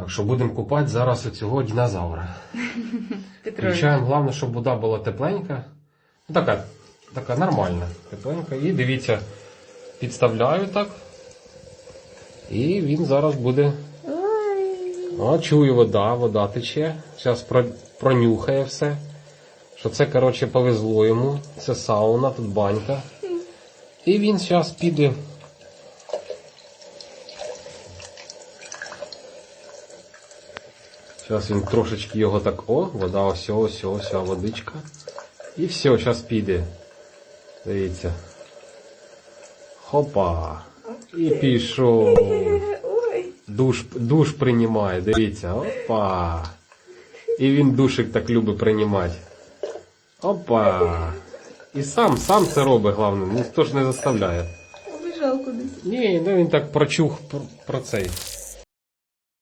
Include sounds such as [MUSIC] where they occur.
Так що будемо купати зараз оцього динозавра. [LAUGHS] Включаємо, головне, щоб вода була тепленька. Ну, така, така нормальна, тепленька. І дивіться, підставляю так. І він зараз буде. О, чую, вода, вода тече. Зараз пронюхає все. Що це, коротше, повезло йому. Це сауна, тут банька. І він зараз піде. Зараз він трошечки його так. О, вода, ось, ось, ось, водичка. І все, зараз піде. Дивіться. Хопа. І пішов. [LAUGHS] Душ, душ приймає, дивіться, опа. І він душик так любить приймати. Опа. І сам, сам це робить, головне, ніхто ж не заставляє. Убіжав кудись. Ні, ну він так прочух про, про цей.